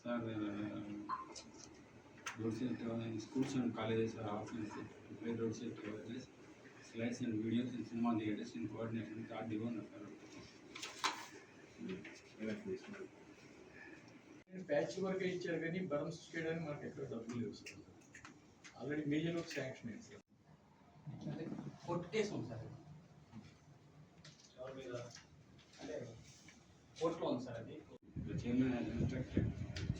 Sir road safety schools and colleges are office play road safety awareness slides and videos in cinema theatres in coordination with R డివోన్ sir patch work ఇచ్చారు కానీ berms చేయడానికి మనకి ఎక్కడ డబ్బులు లేవు sir already major work sanction అయింది sir court case ఉంది sir ఎవరి మీద? అంటే కోర్టులో ఉంది సార్ అది. The chairman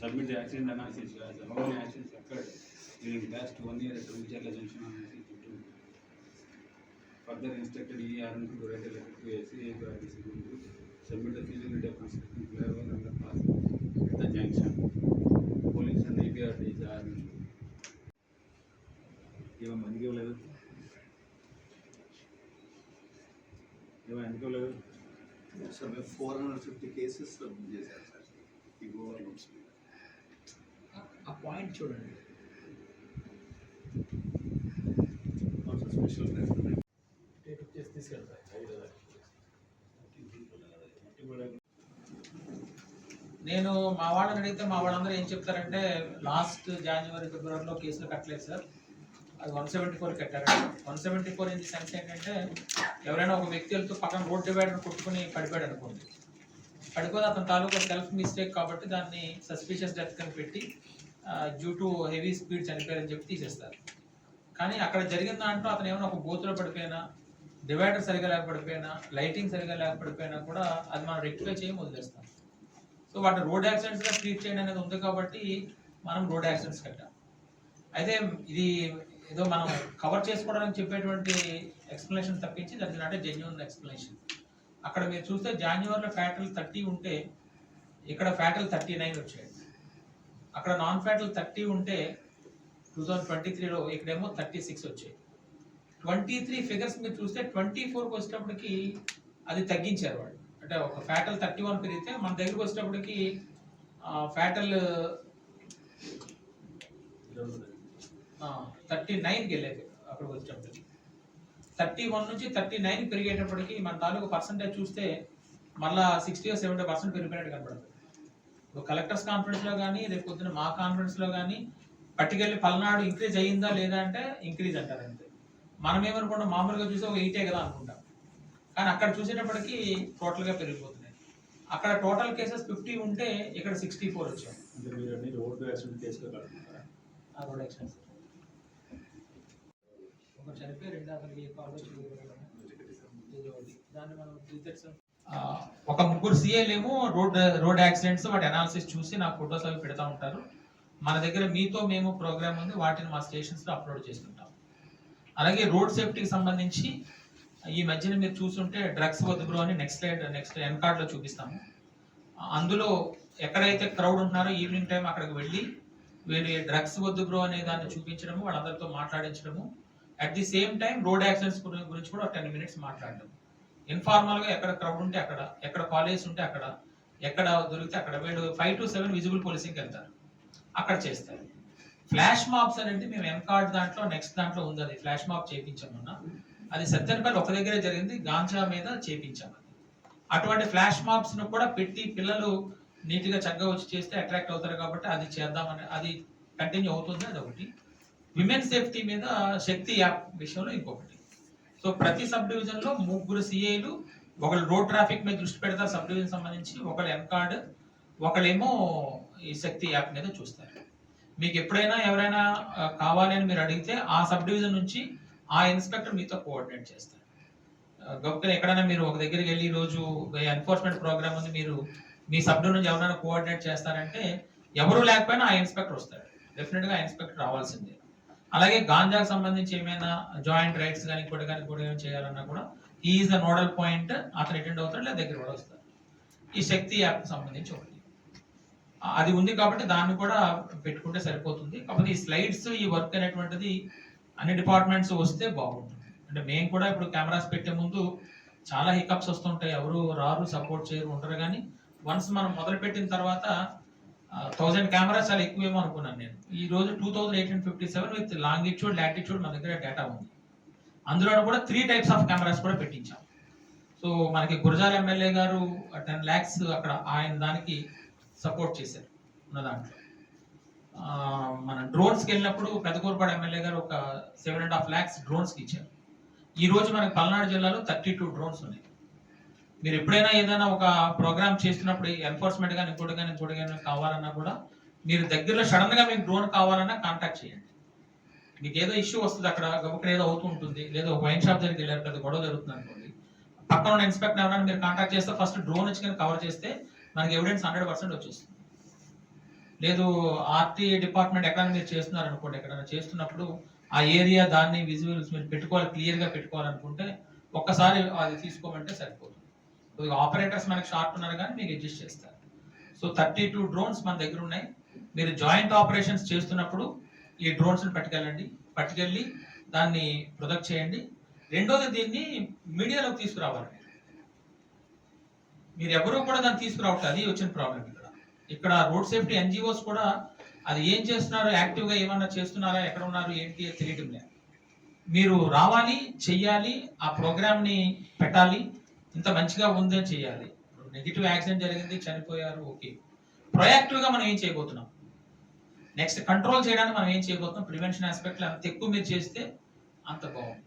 has instructed, submit the accident analysis as how many accidents occurred during last one year at Vichar Junction on IC fifteen. Further instructed ERM to write a letter to SCA to RDC to submit the feasibility of constructing flyover underpass at the junction. Police and APRDs are ఏమో ఎందుకు ఇవ్వలేదు ఏమో ఎందుకు ఇవ్వలేదు sir మేము four hundred fifty cases book చేశారు sir ఈ over loads మీద ఆ పాయింట్ చూడండి. నేను మా వాళ్ళని అడిగితే మా వాళ్ళందరూ ఏం చెప్తారంటే లాస్ట్ జనవరి ఫిబ్రవరిలో కేసులు కట్టలేదు సార్. అది వన్ సెవెంటీ ఫోర్ కట్టారు one seventy four in the sense ఏంటంటే ఎవరైనా ఒక వ్యక్తి వెళ్తూ పక్కన రోడ్ డివైడర్ కొట్టుకుని పడిపోయాడు అనుకోండి. పడిపోతే అతని తాలూకా సెల్ఫ్ మిస్టేక్ కాబట్టి దాన్ని సస్పిషియస్ డెత్ కింద పెట్టి డ్యూ టు హెవీ స్పీడ్ చనిపోయారని చెప్పి తీసేస్తారు. కానీ అక్కడ జరిగిన దాంట్లో అతను ఏమైనా ఒక బూత్లో పడిపోయినా డివైడర్ సరిగా లేకపోయినా లైటింగ్ సరిగా లేకపోయినా కూడా అది మనం రెక్టిఫై చేయం వదిలేస్తాం. సో వాటి రోడ్ యాక్సిడెంట్స్గా ట్రీట్ చేయడం అనేది ఉంది కాబట్టి మనం రోడ్ యాక్సిడెంట్స్ కట్టాం. అయితే ఇది ఏదో మనం కవర్ చేసుకోవడానికి చెప్పేటువంటి ఎక్స్ప్లెనేషన్ తప్పించి దాని అంటే జెన్యున్ ఎక్స్ప్లెనేషన్ అక్కడ మీరు చూస్తే జాన్యువరిలో ఫ్యాటల్ థర్టీ ఉంటే ఇక్కడ ఫ్యాటల్ థర్టీ నైన్ వచ్చాయి. అక్కడ నాన్ ఫ్యాటల్ థర్టీ ఉంటే టూ థౌజండ్ ట్వంటీ త్రీలో ఇక్కడేమో థర్టీ సిక్స్ వచ్చాయి. ట్వంటీ త్రీ ఫిగర్స్ మీరు చూస్తే ట్వంటీ ఫోర్కి వచ్చేటప్పటికి అది తగ్గించారు వాళ్ళు. అంటే ఒక ఫ్యాటల్ థర్టీ వన్ పెరిగితే మన దగ్గరికి వచ్చేటప్పటికి ఫ్యాటల్ థర్టీ నైన్కి వెళ్ళేది అక్కడికి వచ్చేటప్పటికి. థర్టీ వన్ నుంచి థర్టీ నైన్ పెరిగేటప్పటికి మన తాలూకు పర్సంటేజ్ చూస్తే మళ్ళీ సిక్స్టీ సెవెంటీ పర్సెంట్ పెరిగిపోయినట్టు కనపడుతుంది. కలెక్టర్స్ కాన్ఫరెన్స్లో కానీ రేపు పొద్దున మా కాన్ఫరెన్స్లో కానీ పట్టుకెళ్ళి పల్నాడు ఇంక్రీజ్ అయ్యిందా లేదా అంటే ఇంక్రీజ్ అంటారు అంతే. మనం ఏమనుకుంటాం మామూలుగా చూస్తే ఒక ఎయిటే కదా అనుకుంటాం. కానీ అక్కడ చూసేటప్పటికి టోటల్గా పెరిగిపోతున్నాయి. అక్కడ టోటల్ కేసెస్ ఫిఫ్టీ ఉంటే ఇక్కడ సిక్స్టీ ఫోర్ వచ్చాయి యాక్సిడెంట్ రోడ్ యాక్సిడెంట్స్ ఒక చనిపోయి రెండు అతనికి కాలేజ్ దాన్ని మనం ఒక ముగ్గురు సీఏలేమో రోడ్ రోడ్ యాక్సిడెంట్స్ వాటి అనాలిసిస్ చూసి నాకు ఫొటోస్ అవి పెడతా ఉంటారు. మన దగ్గర మీతో మేము ప్రోగ్రామ్ ఉంది వాటిని మా స్టేషన్స్లో అప్లోడ్ చేస్తుంటాం. అలాగే రోడ్ సేఫ్టీకి సంబంధించి ఈ మధ్యన మీరు చూస్తుంటే డ్రగ్స్ వద్దు అని నెక్స్ట్ స్లైడ్ నెక్స్ట్ ఎన్ కార్డ్లో చూపిస్తాము. అందులో ఎక్కడైతే క్రౌడ్ ఉంటున్నారో ఈవినింగ్ టైం అక్కడికి వెళ్ళి వీళ్ళు డ్రగ్స్ వద్దు బ్రో అనే దాన్ని చూపించడము వాళ్ళందరితో మాట్లాడించడము. At the same time road accidents గురించి కూడా టెన్ మినిట్స్ మాట్లాడడం ఇన్ఫార్మల్గా ఎక్కడ క్రౌడ్ ఉంటే అక్కడ ఎక్కడ కాలేజ్ ఉంటే అక్కడ ఎక్కడ దొరికితే అక్కడ. వీళ్ళు ఫైవ్ టు సెవెన్ విజిబుల్ పోలీసింగ్కి వెళ్తారు. అక్కడ చేస్తారు. ఫ్లాష్ మాప్స్ అనేది మేము ఎంకార్డ్ దాంట్లో నెక్స్ట్ దాంట్లో ఉంది అది. ఫ్లాష్ మాప్ చేయించాం అది సత్యనపల్లి ఒక దగ్గరే జరిగింది. గాంజా మీద చేపించాం అది. అటువంటి ఫ్లాష్ మాప్స్ను కూడా పెట్టి పిల్లలు నీట్గా చక్కగా వచ్చి చేస్తే అట్రాక్ట్ అవుతారు కాబట్టి అది చేద్దామని అది కంటిన్యూ అవుతుంది అది ఒకటి విమెన్ సేఫ్టీ మీద శక్తి యాప్ విషయంలో ఇంకొకటి. సో ప్రతి సబ్ డివిజన్లో ముగ్గురు సిఐలు ఒకళ్ళు రోడ్ ట్రాఫిక్ మీద దృష్టి పెడతారు సబ్ డివిజన్ సంబంధించి ఒకళ్ళు ఎన్ కార్డు ఒకళ్ళేమో ఈ శక్తి యాప్ మీద చూస్తారు. మీకు ఎప్పుడైనా ఎవరైనా కావాలి అని మీరు అడిగితే ఆ సబ్ డివిజన్ నుంచి ఆ ఇన్స్పెక్టర్ మీతో కోఆర్డినేట్ చేస్తారు. గొప్పగా ఎక్కడైనా మీరు ఒక దగ్గరికి వెళ్ళి రోజు ఎన్ఫోర్స్మెంట్ ప్రోగ్రామ్ ఉంది మీరు మీ సబ్ నుంచి ఎవరైనా కోఆర్డినేట్ చేస్తారంటే ఎవరు లేకపోయినా ఆ ఇన్స్పెక్టర్ వస్తాడు. డెఫినెట్గా ఆ ఇన్స్పెక్టర్ రావాల్సిందే. అలాగే గాంజాకు సంబంధించి ఏమైనా జాయింట్ రైట్స్ కానీ కూడా కానీ కూడా ఏమైనా చేయాలన్నా కూడా ఈజ్ ద నోడల్ పాయింట్ అతను అటెండ్ అవుతాడు లేదా దగ్గర కూడా వస్తాడు. ఈ శక్తి యాప్ సంబంధించి ఒకటి. అది ఉంది కాబట్టి దాన్ని కూడా పెట్టుకుంటే సరిపోతుంది. కాకపోతే ఈ స్లైడ్స్ ఈ వర్క్ అనేటువంటిది అన్ని డిపార్ట్మెంట్స్ వస్తే బాగుంటుంది. అంటే మేము కూడా ఇప్పుడు కెమెరాస్ పెట్టే ముందు చాలా హికప్స్ వస్తుంటాయి. ఎవరు రారు సపోర్ట్ చేయరు ఉంటారు కానీ వన్స్ మనం మొదలు పెట్టిన తర్వాత థౌసండ్ కెమెరాస్ చాలా ఎక్కువేమో అనుకున్నాను నేను. ఈ రోజు two thousand eight hundred fifty seven with longitude latitude మన దగ్గర డేటా ఉంది. అందులో కూడా త్రీ టైప్స్ ఆఫ్ కెమెరాస్ కూడా పెట్టించాం. సో మనకి గురజాల ఎమ్మెల్యే గారు టెన్ ల్యాక్స్ అక్కడ ఆయన దానికి సపోర్ట్ చేశారు ఉన్న దాంట్లో. మన డ్రోన్స్కి వెళ్ళినప్పుడు పెదకూరుపాడు ఎమ్మెల్యే గారు ఒక సెవెన్ అండ్ హాఫ్ ల్యాక్స్ డ్రోన్స్కి ఇచ్చారు. ఈ రోజు మనకి పల్నాడు జిల్లాలో థర్టీ టూ డ్రోన్స్ ఉన్నాయి. మీరు ఎప్పుడైనా ఏదైనా ఒక ప్రోగ్రామ్ చేస్తున్నప్పుడు ఎన్ఫోర్స్మెంట్ కానీ ఇంకోటి కానీ ఇంకోటి కానీ కావాలన్నా కూడా మీరు దగ్గరలో సడన్గా మీకు డ్రోన్ కావాలన్నా కాంటాక్ట్ చేయండి. మీకు ఏదో ఇష్యూ వస్తుంది అక్కడ గబుక్కన ఏదో అవుతూ ఉంటుంది. లేదా ఒక వైన్ షాప్ దగ్గరికి వెళ్ళారు పెద్ద గొడవ జరుగుతుంది అనుకోండి. పక్కన ఉన్న ఇన్స్పెక్టర్ ఎవరైనా మీరు కాంటాక్ట్ చేస్తే ఫస్ట్ డ్రోన్ వచ్చి కానీ కవర్ చేస్తే మనకి ఎవిడెన్స్ హండ్రెడ్ పర్సెంట్ వచ్చేస్తుంది. లేదు ఆర్టీ డిపార్ట్మెంట్ ఎక్కడైనా మీరు చేస్తున్నారు అనుకోండి ఎక్కడైనా చేస్తున్నప్పుడు ఆ ఏరియా దాన్ని విజువల్స్ మీరు పెట్టుకోవాలి క్లియర్గా పెట్టుకోవాలనుకుంటే ఒక్కసారి అది తీసుకోమంటే సరిపోతుంది. కొద్దిగా ఆపరేటర్స్ మనకి షార్ట్ ఉన్నారు కానీ మీకు అడ్జస్ట్ చేస్తారు. సో థర్టీ టూ డ్రోన్స్ మన దగ్గర ఉన్నాయి. మీరు జాయింట్ ఆపరేషన్స్ చేస్తున్నప్పుడు ఈ డ్రోన్స్ని పట్టుకెళ్ళండి. పట్టుకెళ్ళి దాన్ని ప్రొజెక్ట్ చేయండి. రెండోది దీన్ని మీడియాలోకి తీసుకురావాలి. మీరు ఎవరు కూడా దాన్ని తీసుకురావట్లేదు. అది వచ్చిన ప్రాబ్లం ఇక్కడ. ఇక్కడ రోడ్ సేఫ్టీ ఎన్జిఓస్ కూడా అది ఏం చేస్తున్నారు? యాక్టివ్గా ఏమన్నా చేస్తున్నారా? ఎక్కడ ఉన్నారు? ఏంటి? అని తెలియటం లేదు. మీరు రావాలి చెయ్యాలి ఆ ప్రోగ్రామ్ని పెట్టాలి. ఇంత మంచిగా ఉందని చేయాలి నెగిటివ్ యాక్సిడెంట్ జరిగింది చనిపోయారు ఓకే. ప్రొయాక్టివ్గా మనం ఏం చేయబోతున్నాం? నెక్స్ట్ కంట్రోల్ చేయడానికి మనం ఏం చేయబోతున్నాం? ప్రివెన్షన్ ఆస్పెక్ట్లో అంత ఎక్కువ మీరు చేస్తే అంత బాగుంది